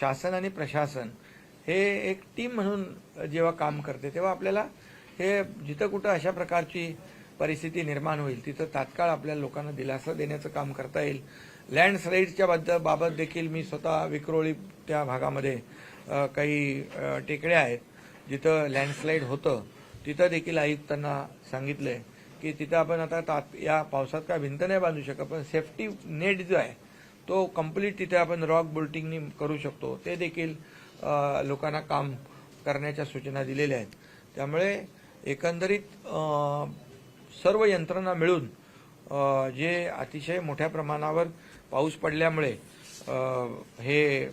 शासन आणि प्रशासन हे एक टीम म्हणून जेव्हा काम करते तेव्हा आपल्याला हे जिथं कुठं अशा प्रकारची परिस्थिती निर्माण होईल तिथं तात्काळ आपल्या लोकांना दिलासा देण्याचं काम करता येईल. लँडस्लाईडच्या बद्दल बाबत देखील मी स्वतः विक्रोळी त्या भागामध्ये काही टेकड्या आहेत. जिथं लँडस्लाईड होतं तिथं देखील आयुक्तांना सांगितलंय की तिथं आपण आता तात या पावसात काय भिंत नाही बांधू शकत पण सेफ्टी नेट जो आहे तो कंप्लीट तिथे आपण रॉक बोल्टिंगनी करू शकतो. ते देखील लोकांना काम करण्याच्या सूचना दिलेल्या आहेत. त्यामुळे एकंदरीत सर्व यंत्रणा मिळून जे अतिशय मोठ्या प्रमाणावर पाऊस पडल्यामुळे हे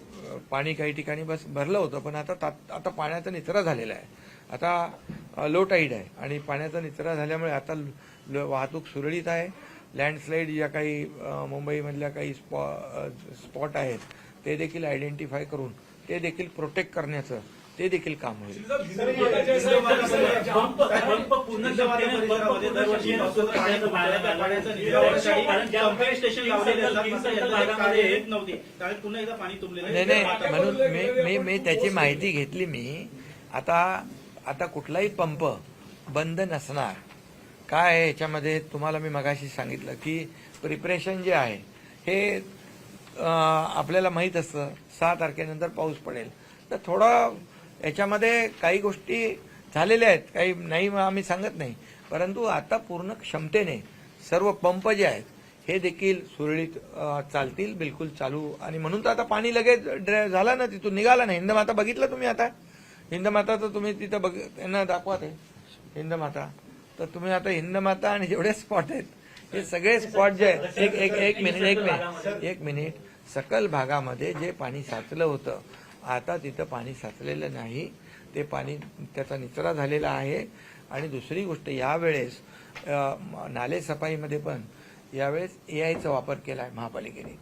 पाणी काही ठिकाणी बस भरलं होतं. पण आता तात- आता पाण्याचा निचरा झालेला आहे. आता लो टाईड आहे. आणि पाण्याचा निचरा झाल्यामुळे आता ल- वाहतूक सुरळीत आहे. लँडस्लाईड ज्या काही मुंबईमधल्या काही स्पॉ स्पॉट आहेत ते देखील आयडेंटिफाय करून ते देखील प्रोटेक्ट करण्याचं ते देखील काम होईल. पंप पूर्ण क्षमतेने परिसरामध्ये दरवर्षी पावसाचं पाण्याचं पाण्याचा पाण्याचा निचरा कारण ज्या पंपिंग स्टेशन लावलेले असतात मात्र यंदा एक कार्य येत नव्हती. कारण पुन्हा एकदा पाणी तुंबलेलं नाही नाही म्हणून मी मी मी त्याची माहिती घेतली मी. आता आता कुठलाही पंप बंद नसणार काय आहे याच्यामध्ये तुम्हाला मी मगाशी सांगितलं की प्रिपरेशन जे आहे हे आपल्याला माहीत असतं. सहा तारखेनंतर पाऊस पडेल. तर थोडं याच्यामध्ये काही गोष्टी झालेल्या आहेत. काही नाही आम्ही सांगत नाही. परंतु आता पूर्ण क्षमतेने सर्व पंप जे आहेत हे देखील सुरळीत चालतील बिलकुल चालू. आणि म्हणून तर आता पाणी लगेच ड्रे झाला ना तिथून निघाला ना हिंदमाता बघितलं तुम्ही आता? हिंदमाता तर तुम्ही तिथं बघ त्यांना दाखवा ते. हिंदमाता. तर तुम्ही आता हिंदमाता आणि जेवढे स्पॉट आहेत हे सगळे स्पॉट जे आहेत एक एक एक मिनिट एक मिनिट एक मिनिट सकल भागामध्ये जे पाणी साचलं होतं आता तिथं पाणी साचलेलं नाही. ते पाणी त्याचा निचरा झालेला आहे. आणि दुसरी गोष्ट यावेळेस नाले सफाईमध्ये पण यावेळेस ए आयचा वापर केला आहे महापालिकेने.